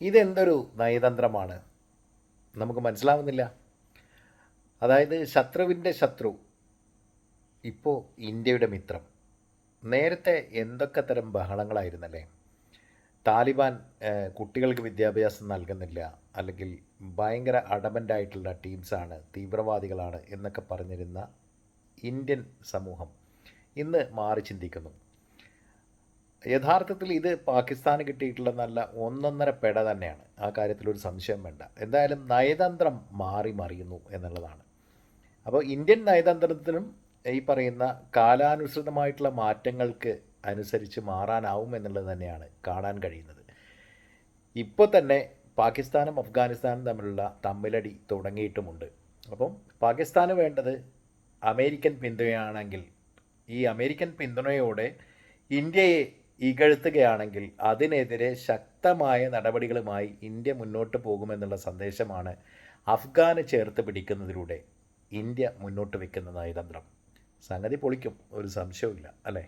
ഇതെന്തൊരു നയതന്ത്രമാണ്? നമുക്ക് മനസ്സിലാവുന്നില്ല. അതായത് ശത്രുവിന്റെ ശത്രു ഇപ്പോൾ ഇന്ത്യയുടെ മിത്രം. നേരത്തെ എന്തൊക്കെ തരം ബഹളങ്ങളായിരുന്നല്ലേ? താലിബാൻ കുട്ടികൾക്ക് വിദ്യാഭ്യാസം നൽകുന്നില്ല അല്ലെങ്കിൽ ഭയങ്കര അഡമന്റായിട്ടുള്ള ടീംസാണ് തീവ്രവാദികളാണ് എന്നൊക്കെ പറഞ്ഞിരുന്ന ഇന്ത്യൻ സമൂഹം ഇന്ന് മാറി ചിന്തിക്കുന്നു. യഥാർത്ഥത്തിൽ ഇത് പാകിസ്ഥാന് കിട്ടിയിട്ടുള്ള നല്ല ഒന്നൊന്നര പെട തന്നെയാണ്. ആ കാര്യത്തിൽ ഒരു സംശയം വേണ്ട. എന്തായാലും നയതന്ത്രം മാറി മറിയുന്നു എന്നുള്ളതാണ്. അപ്പോൾ ഇന്ത്യൻ നയതന്ത്രത്തിനും ഈ പറയുന്ന കാലാനുസൃതമായിട്ടുള്ള മാറ്റങ്ങൾക്ക് അനുസരിച്ച് മാറാനാവും എന്നുള്ളത് തന്നെയാണ് കാണാൻ കഴിയുന്നത്. ഇപ്പോൾ തന്നെ പാകിസ്ഥാനും അഫ്ഗാനിസ്ഥാനും തമ്മിലുള്ള തമ്മിലടി തുടങ്ങിയിട്ടുമുണ്ട്. അപ്പം പാകിസ്ഥാന് വേണ്ടത് അമേരിക്കൻ പിന്തുണയാണെങ്കിൽ ഈ അമേരിക്കൻ പിന്തുണയോടെ ഇന്ത്യയെ ഇകഴ്ത്തുകയാണെങ്കിൽ അതിനെതിരെ ശക്തമായ നടപടികളുമായി ഇന്ത്യ മുന്നോട്ട് പോകുമെന്നുള്ള സന്ദേശമാണ് അഫ്ഗാന് ചേർത്ത് പിടിക്കുന്നതിലൂടെ ഇന്ത്യ മുന്നോട്ട് വയ്ക്കുന്ന നയതന്ത്രം. സംഗതി പൊളിക്കും ഒരു സംശയവും ഇല്ല അല്ലേ?